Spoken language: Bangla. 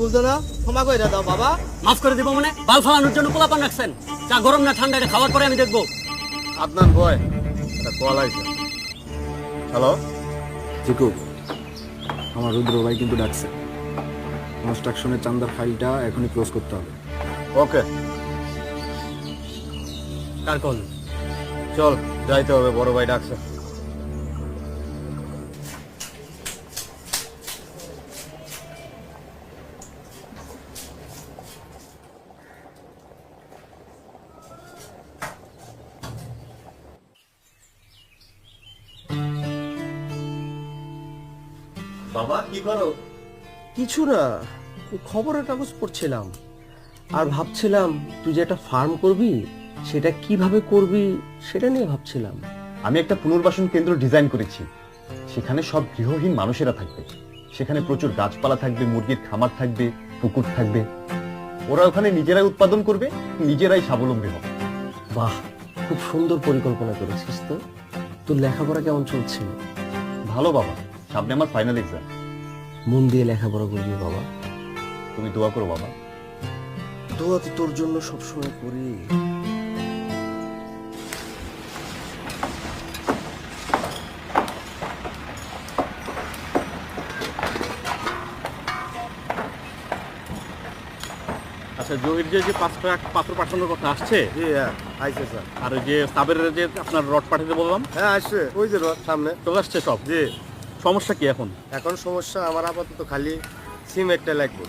বুঝতো না ক্ষমা করে দাও বাবা। মাফ করে দিব মানে বাল ফালানোর জন্য পোলাপান রাখছেন। চা গরম না ঠান্ডা এটা খাওয়ার পরে আমি দেখব। আদনান বয় একটা কল আইছে। হ্যালো? চিকু আমার রুদ্র ভাই কিন্তু ডাকছে। কনস্ট্রাকশনের চান্দার ফাইলটা এখনই ক্লোজ করতে হবে। ওকে। কার কল? চল যাইতে হবে বড় ভাই ডাকছে। বাবা কি করো? কিছু না খবরের কাগজ পড়ছিলাম। আর ভাবছিলাম তুই যে একটা ফার্ম করবি সেটা কীভাবে করবি সেটা নিয়ে ভাবছিলাম। আমি একটা পুনর্বাসন কেন্দ্র ডিজাইন করেছি। সেখানে সব গৃহহীন মানুষেরা থাকবে। সেখানে প্রচুর গাছপালা থাকবে মুরগির খামার থাকবে পুকুর থাকবে। ওরা ওখানে নিজেরাই উৎপাদন করবে নিজেরাই স্বাবলম্বী হবে। বাহ খুব সুন্দর পরিকল্পনা করেছিস তো। তোর লেখাপড়া কেমন চলছে? ভালো বাবা। সামনে আমার ফাইনাল এক্সাম মন দিয়ে লেখাপড়া করবি বাবা। তুমি দোয়া করো বাবা। দোয়া তো তোর জন্য সবসময় করি। আচ্ছা জহির যে যে পাঁচ ট্রাক পাথর পাঠানোর কথা আসছে? হ্যাঁ আইসে স্যার। আর ওই যে সাবের যে আপনার রড পাঠাতে বললাম? হ্যাঁ আসছে। ওই যে রড সামনে। চলে আসছে সব? জি। সমস্যা কি এখন? এখন সমস্যা আমার আপাতত খালি সিম একটা লাগবে।